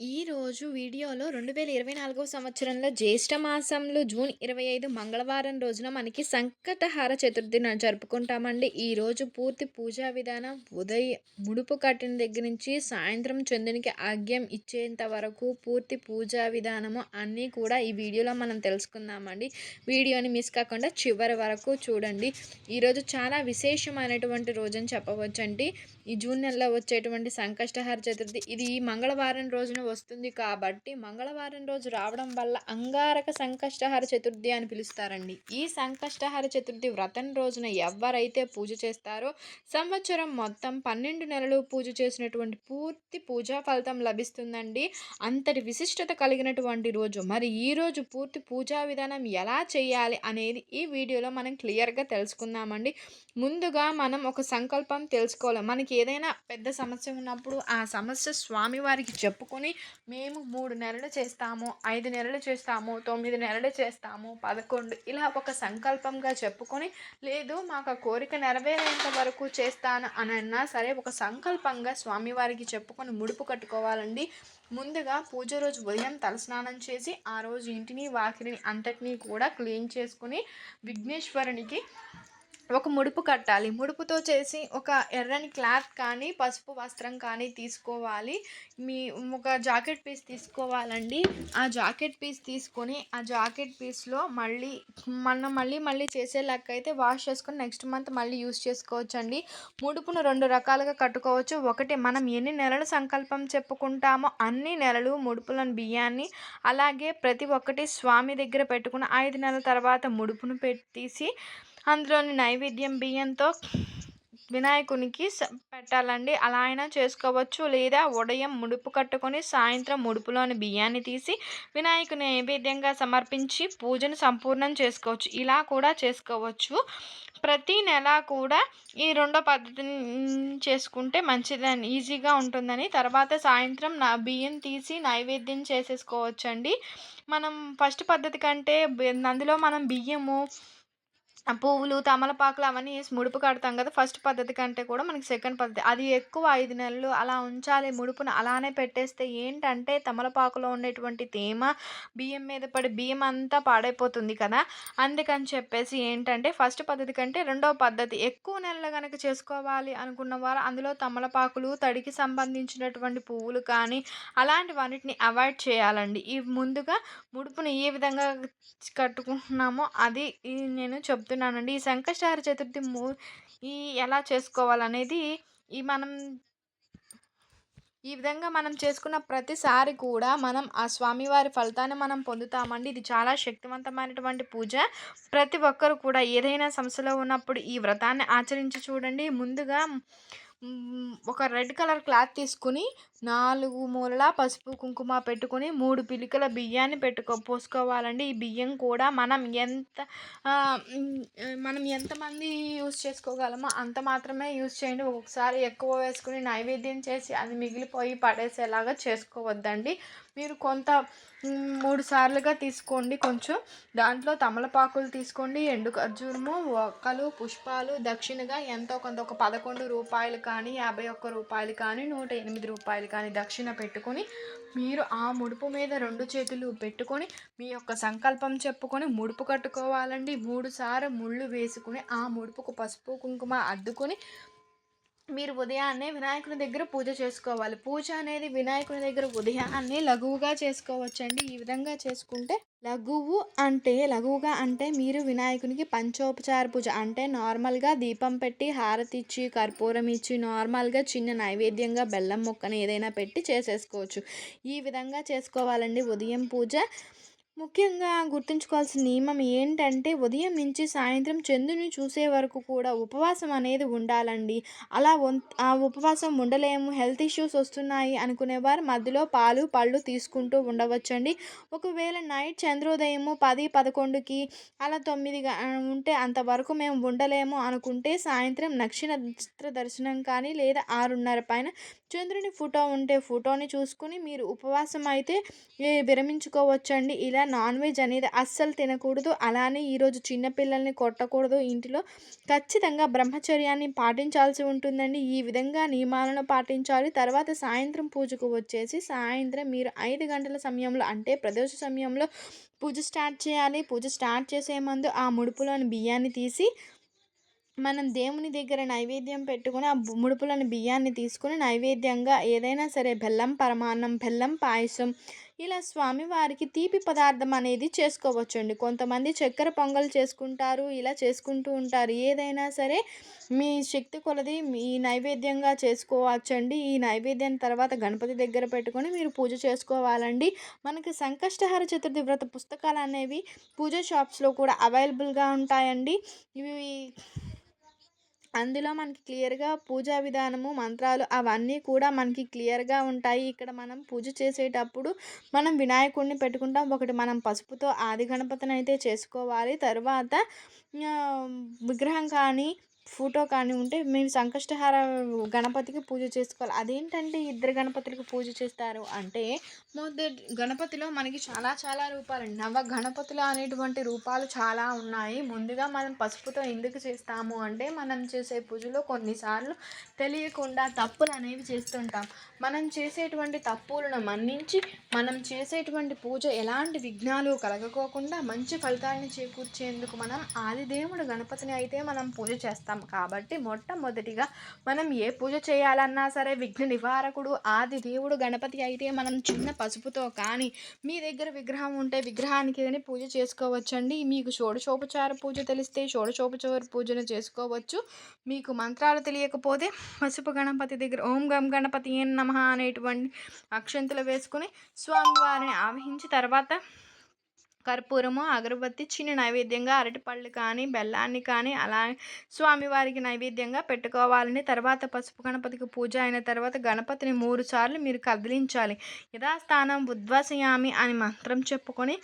ఈరోజు వీడియోలో రెండు వేల ఇరవై నాలుగవ సంవత్సరంలో జ్యేష్ఠ మాసంలో జూన్ ఇరవై ఐదు మంగళవారం రోజున మనకి సంకటహార చతుర్థి జరుపుకుంటామండి. ఈరోజు పూర్తి పూజా విధానం ఉదయం ముడుపు కట్టిన దగ్గర నుంచి సాయంత్రం చంద్రునికి ఆగ్యం ఇచ్చేంత వరకు పూర్తి పూజా విధానము అన్నీ కూడా ఈ వీడియోలో మనం తెలుసుకుందామండి. వీడియోని మిస్ కాకుండా చివరి వరకు చూడండి. ఈరోజు చాలా విశేషమైనటువంటి అని చెప్పవచ్చండి. ఈ జూన్ నెలలో వచ్చేటువంటి సంకష్టహార చతుర్థి ఇది ఈ మంగళవారం రోజున వస్తుంది కాబట్టి మంగళవారం రోజు రావడం వల్ల అంగారక సంకష్టహార చతుర్థి అని పిలుస్తారండి. ఈ సంకష్టహార చతుర్థి వ్రతం రోజున ఎవరైతే పూజ చేస్తారో సంవత్సరం మొత్తం పన్నెండు నెలలు పూజ చేసినటువంటి పూర్తి పూజా ఫలితం లభిస్తుందండి. అంతటి విశిష్టత కలిగినటువంటి రోజు. మరి ఈ రోజు పూర్తి పూజా విధానం ఎలా చేయాలి అనేది ఈ వీడియోలో మనం క్లియర్గా తెలుసుకుందామండి. ముందుగా మనం ఒక సంకల్పం తెలుసుకోవాలి. మనకి ఏదైనా పెద్ద సమస్య ఉన్నప్పుడు ఆ సమస్య స్వామివారికి చెప్పుకొని మేము మూడు నెలలు చేస్తాము ఐదు నెలలు చేస్తాము తొమ్మిది నెలలు చేస్తాము పదకొండు ఇలా ఒక సంకల్పంగా చెప్పుకొని లేదు మాకు ఆ కోరిక నెరవేరేంత వరకు చేస్తాను అని అన్నా సరే ఒక సంకల్పంగా స్వామివారికి చెప్పుకొని ముడుపు కట్టుకోవాలండి. ముందుగా పూజ రోజు ఉదయం తలస్నానం చేసి ఆ రోజు ఇంటిని వాకిలిని అంతటినీ కూడా క్లీన్ చేసుకుని విఘ్నేశ్వరునికి ఒక ముడుపు కట్టాలి. ముడుపుతో చేసి ఒక ఎర్రని క్లాత్ కానీ పసుపు వస్త్రం కానీ తీసుకోవాలి. మీ ఒక జాకెట్ పీస్ తీసుకోవాలండి. ఆ జాకెట్ పీస్ తీసుకొని ఆ జాకెట్ పీస్లో మళ్ళీ మనం మళ్ళీ మళ్ళీ చేసే లెక్క అయితే వాష్ చేసుకొని నెక్స్ట్ మంత్ మళ్ళీ యూస్ చేసుకోవచ్చు అండి ముడుపును రెండు రకాలుగా కట్టుకోవచ్చు. ఒకటి మనం ఎన్ని నెలలు సంకల్పం చెప్పుకుంటామో అన్ని నెలలు ముడుపులను బియ్యాన్ని అలాగే ప్రతి ఒక్కటి స్వామి దగ్గర పెట్టుకుని ఐదు నెలల తర్వాత ముడుపును పెట్టేసి అందులోని నైవేద్యం బియ్యంతో వినాయకునికి పెట్టాలండి. అలా అయినా చేసుకోవచ్చు. లేదా ఉదయం ముడుపు కట్టుకొని సాయంత్రం ముడుపులోని బియ్యాన్ని తీసి వినాయకుని నైవేద్యంగా సమర్పించి పూజను సంపూర్ణం చేసుకోవచ్చు. ఇలా కూడా చేసుకోవచ్చు. ప్రతి నెల కూడా ఈ రెండో పద్ధతిని చేసుకుంటే మంచిదని ఈజీగా ఉంటుందని. తర్వాత సాయంత్రం నా బియ్యం తీసి నైవేద్యం చేసేసుకోవచ్చండి. మనం ఫస్ట్ పద్ధతి కంటే అందులో మనం బియ్యము పువ్వులు తమలపాకులు అవన్నీ వేసి ముడుపు కడతాం కదా ఫస్ట్ పద్ధతి కంటే కూడా మనకి సెకండ్ పద్ధతి. అది ఎక్కువ ఐదు నెలలు అలా ఉంచాలి ముడుపును అలానే పెట్టేస్తే ఏంటంటే తమలపాకులో ఉండేటువంటి తేమ బియ్యం మీద పడి బియ్యం అంతా పాడైపోతుంది కదా. అందుకని చెప్పేసి ఏంటంటే ఫస్ట్ పద్ధతి కంటే రెండో పద్ధతి. ఎక్కువ నెలలు కనుక చేసుకోవాలి అనుకున్న వారు అందులో తమలపాకులు తడికి సంబంధించినటువంటి పువ్వులు కానీ అలాంటివన్నిటిని అవాయిడ్ చేయాలండి. ఈ ముందుగా ముడుపుని ఏ విధంగా కట్టుకుంటున్నామో అది నేను చెప్తున్నాను చెప్తున్నానండి. ఈ సంకష్టహార చతుర్థి మూ ఈ ఎలా చేసుకోవాలనేది ఈ మనం ఈ విధంగా మనం చేసుకున్న ప్రతిసారి కూడా మనం ఆ స్వామివారి ఫలితాన్ని మనం పొందుతామండి. ఇది చాలా శక్తివంతమైనటువంటి పూజ. ప్రతి ఒక్కరు కూడా ఏదైనా సమస్యలో ఉన్నప్పుడు ఈ వ్రతాన్ని ఆచరించి చూడండి. ముందుగా ఒక రెడ్ కలర్ క్లాత్ తీసుకుని నాలుగు మూలలా పసుపు కుంకుమ పెట్టుకుని మూడు పిలికల బియ్యాన్ని పెట్టుకో పోసుకోవాలండి. ఈ బియ్యం కూడా మనం ఎంత మనం ఎంతమంది యూస్ చేసుకోగలమో అంత మాత్రమే యూస్ చేయండి. ఒకసారి ఎక్కువ వేసుకుని నైవేద్యం చేసి అది మిగిలిపోయి పడేసేలాగా చేసుకోవద్దండి. మీరు కొంత మూడు సార్లుగా తీసుకోండి కొంచెం. దాంట్లో తమలపాకులు తీసుకోండి ఎండు ఖర్జూరము ఒక్కలు పుష్పాలు దక్షిణగా ఎంతో కొంత ఒక పదకొండు రూపాయలు కానీ యాభై ఒక్క రూపాయలు కానీ నూట ఎనిమిది రూపాయలు కానీ దక్షిణ పెట్టుకొని మీరు ఆ ముడుపు మీద రెండు చేతులు పెట్టుకొని మీ యొక్క సంకల్పం చెప్పుకొని ముడుపు కట్టుకోవాలండి. మూడు సార్లు ముళ్ళు వేసుకుని ఆ ముడుపుకు పసుపు కుంకుమ అద్దుకొని మీరు ఉదయాన్నే వినాయకుని దగ్గర పూజ చేసుకోవాలి. పూజ అనేది వినాయకుని దగ్గర ఉదయాన్నే లఘువుగా చేసుకోవచ్చండి. ఈ విధంగా చేసుకుంటే లఘువు అంటే లఘువుగా అంటే మీరు వినాయకునికి పంచోపచార పూజ అంటే నార్మల్గా దీపం పెట్టి హారతి ఇచ్చి కర్పూరం ఇచ్చి నార్మల్గా చిన్న నైవేద్యంగా బెల్లం ముక్కని ఏదైనా పెట్టి చేసేసుకోవచ్చు. ఈ విధంగా చేసుకోవాలండి ఉదయం పూజ. ముఖ్యంగా గుర్తుంచుకోవాల్సిన నియమం ఏంటంటే ఉదయం నుంచి సాయంత్రం చంద్రుని చూసే వరకు కూడా ఉపవాసం అనేది ఉండాలండి. అలా ఆ ఉపవాసం ఉండలేము హెల్త్ ఇష్యూస్ వస్తున్నాయి అనుకునేవారు మధ్యలో పాలు పళ్ళు తీసుకుంటూ ఉండవచ్చండి. ఒకవేళ నైట్ చంద్రోదయము పది పదకొండుకి అలా తొమ్మిది ఉంటే అంతవరకు మేము ఉండలేము అనుకుంటే సాయంత్రం నక్షత్ర దర్శనం కానీ లేదా ఆరున్నర పైన చంద్రుని ఫోటో ఉంటే ఫోటోని చూసుకుని మీరు ఉపవాసం అయితే విరమించుకోవచ్చండి. ఇలా నాన్ వెజ్ అనేది అస్సలు తినకూడదు. అలానే ఈరోజు చిన్నపిల్లల్ని కొట్టకూడదు ఇంటిలో. ఖచ్చితంగా బ్రహ్మచర్యాన్ని పాటించాల్సి ఉంటుందండి. ఈ విధంగా నియమాలను పాటించాలి. తర్వాత సాయంత్రం పూజకు వచ్చేసి సాయంత్రం మీరు ఐదు గంటల సమయంలో అంటే ప్రదోష సమయంలో పూజ స్టార్ట్ చేయాలి. పూజ స్టార్ట్ చేసే ముందు ఆ ముడుపులోని బియ్యాన్ని తీసి మనం దేవుని దగ్గర నైవేద్యం పెట్టుకుని ఆ ముడుపులను బియ్యాన్ని తీసుకుని నైవేద్యంగా ఏదైనా సరే బెల్లం పరమాన్నం బెల్లం పాయసం ఇలా స్వామివారికి తీపి పదార్థం అనేది చేసుకోవచ్చండి. కొంతమంది చక్కెర పొంగల్ చేసుకుంటారు ఇలా చేసుకుంటూ ఉంటారు. ఏదైనా సరే మీ శక్తి కొలది మీ నైవేద్యంగా చేసుకోవచ్చండి. ఈ నైవేద్యం తర్వాత గణపతి దగ్గర పెట్టుకొని మీరు పూజ చేసుకోవాలండి. మనకి సంకష్టహర చతుర్థి వ్రత పుస్తకాలు అనేవి పూజ షాప్స్లో కూడా అవైలబుల్గా ఉంటాయండి. ఇవి అందులో మనకి క్లియర్గా పూజా విధానము మంత్రాలు అవన్నీ కూడా మనకి క్లియర్గా ఉంటాయి. ఇక్కడ మనం పూజ చేసేటప్పుడు మనం వినాయకుడిని పెట్టుకుంటాం. ఒకటి మనం పసుపుతో ఆది గణపతిని అయితే చేసుకోవాలి. తర్వాత విగ్రహం కానీ ఫోటో కానీ ఉంటే మేము సంకష్టహార గణపతికి పూజ చేసుకోవాలి. అదేంటంటే ఇద్దరు గణపతులకు పూజ చేస్తారు అంటే మొదటి గణపతిలో మనకి చాలా చాలా రూపాలు నవ గణపతులు అనేటువంటి రూపాలు చాలా ఉన్నాయి. ముందుగా మనం పసుపుతో ఎందుకు చేస్తాము అంటే మనం చేసే పూజలో కొన్నిసార్లు తెలియకుండా తప్పులు అనేవి చేస్తుంటాం. మనం చేసేటువంటి తప్పులను మన్నించి మనం చేసేటువంటి పూజ ఎలాంటి విఘ్నాలు కలగకోకుండా మంచి ఫలితాలను చేకూర్చేందుకు మనం ఆదిదేవుడు గణపతిని అయితే మనం పూజ చేస్తాం. చేస్తాం. కాబట్టి మొట్టమొదటిగా మనం ఏ పూజ చేయాలన్నా సరే విఘ్న నివారకుడు ఆది దేవుడు గణపతి అయితే మనం చిన్న పసుపుతో కానీ మీ దగ్గర విగ్రహం ఉంటే విగ్రహానికి ఏదైనా పూజ చేసుకోవచ్చండి. మీకు షోడశోపచార పూజ తెలిస్తే షోడశోపచార పూజను చేసుకోవచ్చు. మీకు మంత్రాలు తెలియకపోతే పసుపు గణపతి దగ్గర ఓం గం గణపతి ఏం నమ అనేటువంటి అక్షంతులు వేసుకుని స్వామివారిని ఆవహించి తర్వాత కర్పూరము అగరబత్తి చిన్న నైవేద్యంగా అరటిపళ్ళు కానీ బెల్లాన్ని కానీ అలా స్వామివారికి నైవేద్యంగా పెట్టుకోవాలని తర్వాత పసుపు గణపతికి పూజ అయిన తర్వాత గణపతిని మూడు సార్లు మీరు కదిలించాలి. యథాస్థానం ఉద్వాసయామి అని మంత్రం చెప్పుకొని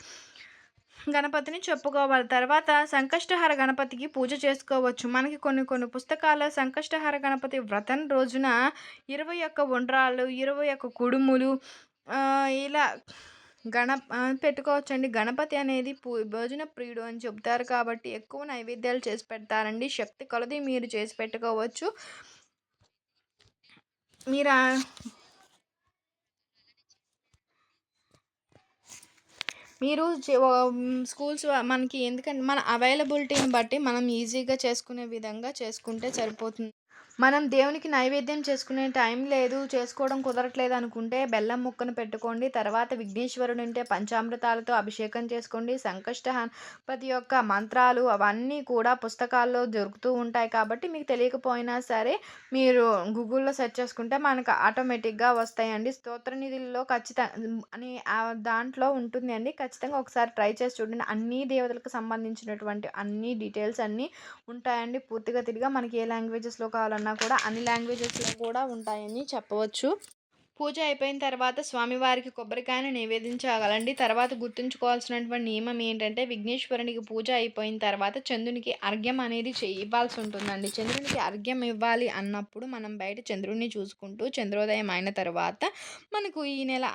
గణపతిని చెప్పుకోవాలి. తర్వాత సంకష్టహార గణపతికి పూజ చేసుకోవచ్చు. మనకి కొన్ని కొన్ని పుస్తకాల సంకష్టహార గణపతి వ్రతం రోజున ఇరవై ఒక్క ఉండ్రాళ్ళు ఇరవై ఒక్క కుడుములు ఇలా గణ పెట్టుకోవచ్చండి. గణపతి అనేది పూ భోజన ప్రియుడు అని చెబుతారు కాబట్టి ఎక్కువ నైవేద్యాలు చేసి పెడతారండి. శక్తి కొలది మీరు చేసి పెట్టుకోవచ్చు. మీరు మీరు స్కూల్స్ మనకి ఎందుకంటే మన అవైలబిలిటీని బట్టి మనం ఈజీగా చేసుకునే విధంగా చేసుకుంటే సరిపోతుంది. మనం దేవునికి నైవేద్యం చేసుకునే టైం లేదు చేసుకోవడం కుదరట్లేదు అనుకుంటే బెల్లం ముక్కను పెట్టుకోండి తర్వాత విఘ్నేశ్వరుడు ఉంటే పంచామృతాలతో అభిషేకం చేసుకోండి సంకష్ట హనుపతి యొక్క మంత్రాలు అవన్నీ కూడా పుస్తకాల్లో దొరుకుతూ ఉంటాయి కాబట్టి మీకు తెలియకపోయినా సరే మీరు గూగుల్లో సెర్చ్ చేసుకుంటే మనకు ఆటోమేటిక్గా వస్తాయండి. స్తోత్ర నిధుల్లో ఖచ్చితంగా అని దాంట్లో ఉంటుంది అండి. ఖచ్చితంగా ఒకసారి ట్రై చేసి చూడండి. అన్ని దేవతలకు సంబంధించినటువంటి అన్ని డీటెయిల్స్ అన్నీ ఉంటాయండి. పూర్తిగా తిరిగా మనకి ఏ లాంగ్వేజెస్లో కావాలన్నా కన్నా కూడా అన్ని లాంగ్వేజెస్లో కూడా ఉంటాయని చెప్పవచ్చు. పూజ అయిపోయిన తర్వాత స్వామివారికి కొబ్బరికాయను నివేదించగలండి తర్వాత గుర్తుంచుకోవాల్సినటువంటి నియమం ఏంటంటే విఘ్నేశ్వరునికి పూజ అయిపోయిన తర్వాత చంద్రునికి అర్ఘ్యం అనేది ఇవ్వాల్సి ఉంటుందండి. చంద్రునికి అర్ఘ్యం ఇవ్వాలి అన్నప్పుడు మనం బయట చంద్రుడిని చూసుకుంటూ చంద్రోదయం అయిన తర్వాత మనకు ఈ నెల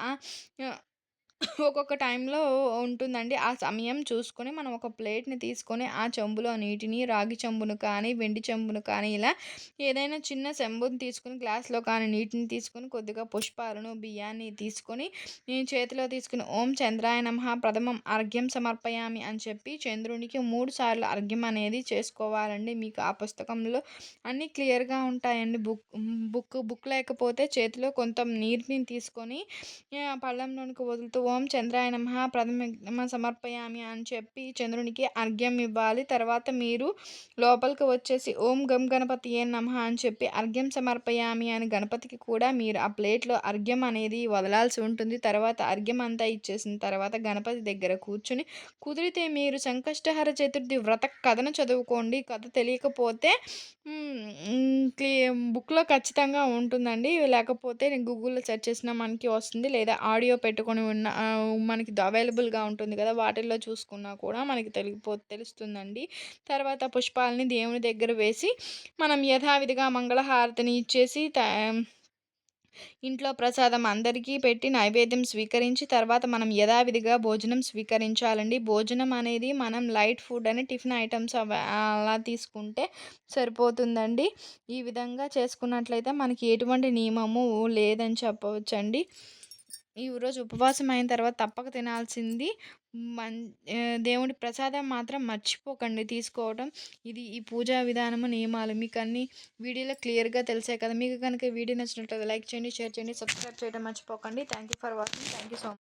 ఒక్కొక్క టైంలో ఉంటుందండి. ఆ సమయం చూసుకొని మనం ఒక ప్లేట్ని తీసుకొని ఆ చెంబులో నీటిని రాగి చెంబును కానీ వెండి చెంబును కానీ ఇలా ఏదైనా చిన్న చెంబుని తీసుకుని గ్లాస్లో కానీ నీటిని తీసుకొని కొద్దిగా పుష్పాలను బియ్యాన్ని తీసుకొని నేను చేతిలో తీసుకుని ఓం చంద్రాయ నమ ప్రథమం అర్ఘ్యం సమర్పయామి అని చెప్పి చంద్రునికి మూడు సార్లు అర్ఘ్యం అనేది చేసుకోవాలండి. మీకు ఆ పుస్తకంలో అన్నీ క్లియర్గా ఉంటాయండి. బుక్ బుక్ బుక్ లేకపోతే చేతిలో కొంత నీటిని తీసుకొని పళ్ళంలోనికి వదులుతూ ఓం చంద్రాయ నమ ప్రథమ సమర్పయామి అని చెప్పి చంద్రునికి అర్ఘ్యం ఇవ్వాలి. తర్వాత మీరు లోపలికి వచ్చేసి ఓం గం గణపతి ఏ నమ అని చెప్పి అర్ఘ్యం సమర్పయామి అని గణపతికి కూడా మీరు ఆ ప్లేట్లో అర్ఘ్యం అనేది వదలాల్సి ఉంటుంది. తర్వాత అర్ఘ్యం అంతా ఇచ్చేసిన తర్వాత గణపతి దగ్గర కూర్చుని కుదిరితే మీరు సంకష్టహర చతుర్థి వ్రత కథను చదువుకోండి. కథ తెలియకపోతే క్లీ బుక్లో ఖచ్చితంగా ఉంటుందండి. లేకపోతే నేను గూగుల్లో సెర్చ్ చేసిన మనకి వస్తుంది. లేదా ఆడియో పెట్టుకొని ఉన్న మనకి అవైలబుల్గా ఉంటుంది కదా వాటిల్లో చూసుకున్నా కూడా మనకి తెలిపో తెలుస్తుందండి. తర్వాత పుష్పాలని దేవుని దగ్గర వేసి మనం యథావిధిగా మంగళహారతిని ఇచ్చేసి ఇంట్లో ప్రసాదం అందరికీ పెట్టి నైవేద్యం స్వీకరించి తర్వాత మనం యథావిధిగా భోజనం స్వీకరించాలండి. భోజనం అనేది మనం లైట్ ఫుడ్ అని టిఫిన్ ఐటమ్స్ అలా తీసుకుంటే సరిపోతుందండి. ఈ విధంగా చేసుకున్నట్లయితే మనకి ఎటువంటి నియమము లేదని చెప్పవచ్చండి. ఈ రోజు ఉపవాసం అయిన తర్వాత తప్పక తినాల్సింది. మన్ దేవుడి ప్రసాదం మాత్రం మర్చిపోకండి. తీసుకోవడం ఇది ఈ పూజా విధానము నియమాలు. మీకు అన్ని వీడియోలో క్లియర్గా తెలిసాయి కదా. మీకు కనుక వీడియో నచ్చినట్లయితే లైక్ చేయండి షేర్ చేయండి సబ్స్క్రైబ్ చేయడం మర్చిపోకండి. Thank you for watching. Thank you so much